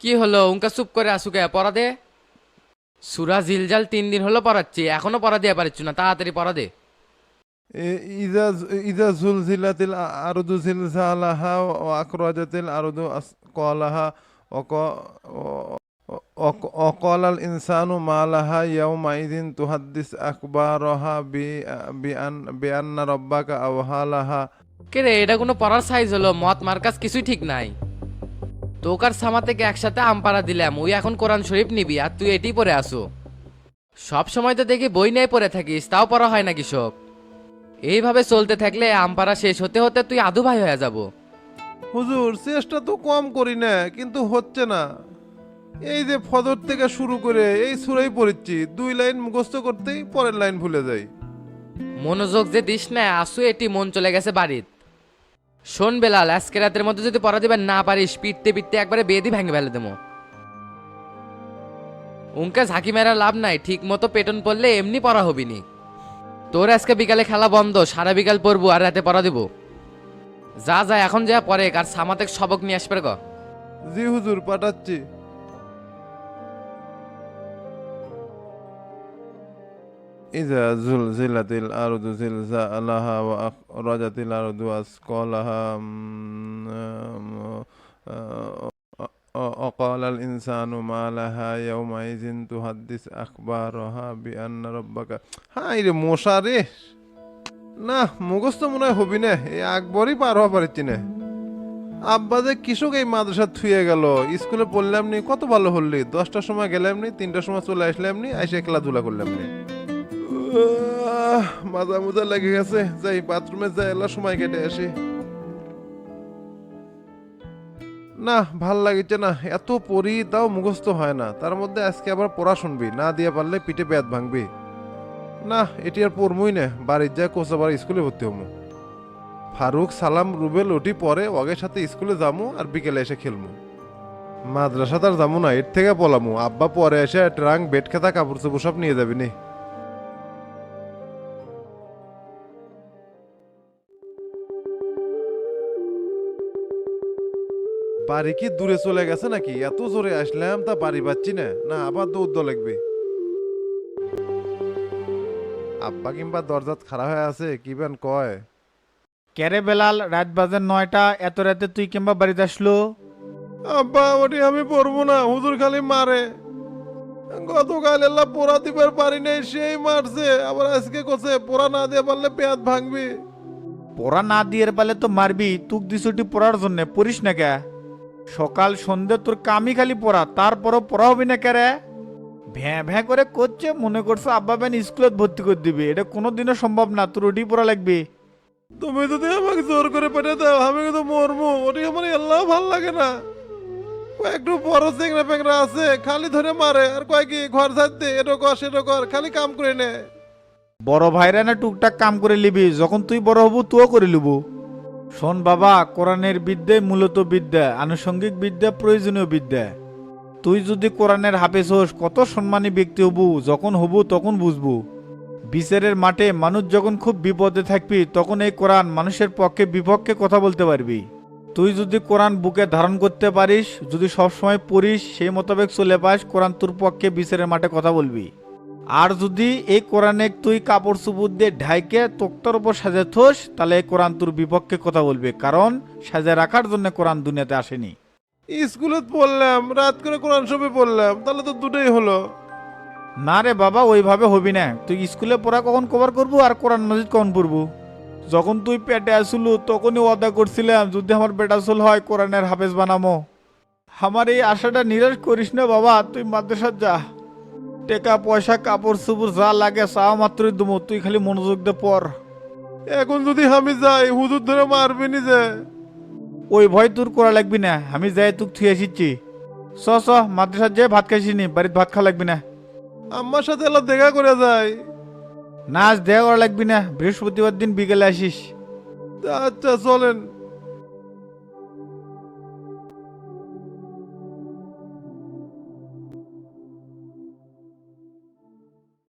কি হলো? উঙ্কা চুপ করে আসুকে পড়া দে। সুরা জিলজাল তিন দিন হলো পড়াচ্ছি এখনও পড়া দিয়ে পারছি না তাড়াতাড়ি পড়া দে। ইজা ইজা জুলজিলাতিল আরদু জিলজালাহা ও আকরাজাতিল আরদু অক অকল আল ইনসানু মালাহা ইয়াউমাইদিন তুহাদ্দিস আকবারহা বি বিআন বিআন্না রব্বাকা আওহালাহা। কে রে এটা কোনো পড়ার সাইজ হলো? মত মার্কাস কিছুই ঠিক নাই। তোকার সামা থেকে একসাথে আমপাড়া দিলাম ওই এখন কোরআন শরীফ নিবি আর তুই এটি পড়ে আসো। সব সময় তো দেখি বই নিয়ে পড়ে থাকিস তাও পড়া হয় না কৃষক। এইভাবে চলতে থাকলে আমপাড়া শেষ হতে হতে তুই আদু ভাই হয়ে যাব। হুজুর চেষ্টা তো কম করি না কিন্তু হচ্ছে না। এই যে ফজর থেকে শুরু করে এই সুরাই পড়েছি দুই লাইন মুখস্থ করতেই পরের লাইন ভুলে যাই। মনোযোগ যে দিস না আসু এটি মন চলে গেছে বাড়িত শোন বেলাল, আজকে রাতের মধ্যে যদি পড়া দিবার না পারিস, পিটতে পিটতে একবারে বেদি ভেঙে ফেলে দেবো। উনকে ঝাঁকি মেরা লাভ নাই, ঠিক মতো পেটন পড়লে এমনি পড়া হবি নি। তোর আজকে বিকালে খেলা বন্ধ, সারা বিকাল পড়ব আর রাতে পড়া দেবো। যা যা, এখন যা পরে আর সামাতে সবক নিয়ে আসবে গ। জি হুজুর, পাঠাচ্ছি। إذا زلزلت الأرض زلزالها وأخرجت الأرض أثقالها أم، وقال الإنسان ما لها يومئذ تحدث أخبارها بأن ربك হাই রে মশা রে না মুখস্থ মনে হয় হবি না এই আকবরই পার হওয়া পারছি না আব্বা যে কৃষক এই মাদ্রাসা থুয়ে গেল স্কুলে পড়লাম নি কত ভালো হল্লি দশটার সময় গেলাম নি তিনটার সময় চলে আসলাম নি এসে খেলাধুলা করলাম নি আহ, মাজা মুজা লেগে গেছে। যাই, বাথরুমে যাই, এলা সময় কেটে আসি। না, ভালো লাগিছে না। এত পড়ি তাও মুখস্থ হয় না। তার মধ্যে আজকে আবার পড়া শুনবি। না দিয়ে পারলে পিঠে পেঁয়াত ভাঙবি। না, এটি আর পড়মই না। বাড়ির যায় কোচাবার স্কুলে ভর্তি হমু। ফারুক, সালাম, রুবেল, ওটি পরে অগের সাথে স্কুলে যামু আর বিকেলে এসে খেলমু। মাদ্রাসা তার যামু না, এর থেকে পলামু। আব্বা পরে এসে ট্রাং বেড খেতা কাপড় চোপড় সব নিয়ে যাবি নি। বাড়ি কি দূরে চলে গেছে নাকি? এত জোরে আসলাম তা বাড়ি পাচ্ছি না। না আবার দৌড় দৌড় লাগবে। আব্বা কিংবা দরজাত খারাপ হয়ে আছে কি বেন কয়? ক্যারে বেলাল রাত বাজে নয়টা এত রাতে তুই কিংবা বাড়িতে আসলো? আব্বা ওটি আমি পড়ব না হুজুর খালি মারে। গতকাল এলা পোড়া দিবার পারি নাই সেই মারছে। আবার আজকে কোসে পোড়া না দিয়ে পারলে পেঁয়াজ ভাঙবি। পড়া না দিয়ে পারলে তো মারবি তুক দিছুটি পড়ার জন্য পড়িস না কে? সকাল সন্ধে তোর কামি খালি পড়া তারপরও পড়া হবি না কে রে ভ্যাঁ ভ্যাঁ করে করছে মনে করছে আব্বা বেন স্কুলত ভর্তি করে দিবি এটা কোনোদিনও সম্ভব না তোর ওটি পড়া লাগবে। তুমি যদি আমাকে জোর করে পেটে দাও আমি কিন্তু মরবো ওটি আমার এল্লাও ভালো লাগে না। একটু বড় চেংরা পেংরা আছে খালি ধরে মারে আর কয় কি ঘর ছাড়তে এটো কর সেটো কর খালি কাম করে নে। বড় ভাইরা না টুকটাক কাম করে লিবি যখন তুই বড় হবু তুইও করে লিবু শোন বাবা, কোরআনের বিদ্যে মূলত বিদ্যা, আনুষঙ্গিক বিদ্যা, প্রয়োজনীয় বিদ্যা। তুই যদি কোরআনের হাফেজ হোস, কত সম্মানী ব্যক্তি হবু, যখন হবু তখন বুঝবু। বিচারের মাঠে মানুষ যখন খুব বিপদে থাকবি, তখন এই কোরআন মানুষের পক্ষে বিপক্ষে কথা বলতে পারবি। তুই যদি কোরআন বুকে ধারণ করতে পারিস, যদি সবসময় পড়িস, সেই মোতাবেক চলে পাস, কোরআন তোর পক্ষে বিচারের মাঠে কথা বলবি। আর যদি এই কোরআনে তুই কাপড় চুপুর দিয়ে ঢাইকে তোক্তার উপর সাজে থোস তাহলে এই কোরআন তোর বিপক্ষে কথা বলবে কারণ সাজে রাখার জন্য কোরআন দুনিয়াতে আসেনি। স্কুলে পড়লাম রাত করে কোরআন শপে পড়লাম তাহলে তো দুটোই হলো। না রে বাবা ওইভাবে হবি না। তুই স্কুলে পড়া কখন কভার করব আর কোরআন মসজিদ কখন পড়ব? যখন তুই পেটে আসলু তখনই ওয়াদা করছিলাম যদি আমার পেট আসল হয় কোরআনের হাফেজ বানামো। আমার এই আশাটা নিরাশ করিস না বাবা তুই মাদ্রাসার যা। টেকা পয়সা কাপড় চুপুর যা লাগে চাওয়া মাত্রই দুমো তুই খালি মনোযোগ দে পর। এখন যদি আমি যাই হুজুর ধরে মারবি নি যে ওই ভয় তোর করা লাগবি না আমি যাই তুক থুয়ে এসেছি। চ চ মাদ্রাসার যাই ভাত খাইছি নি বাড়িতে ভাত খাওয়া লাগবি না। আমার সাথে এলা দেখা করে যায় না আজ দেয়া করা লাগবি না বৃহস্পতিবার দিন বিকেলে আসিস। আচ্ছা চলেন।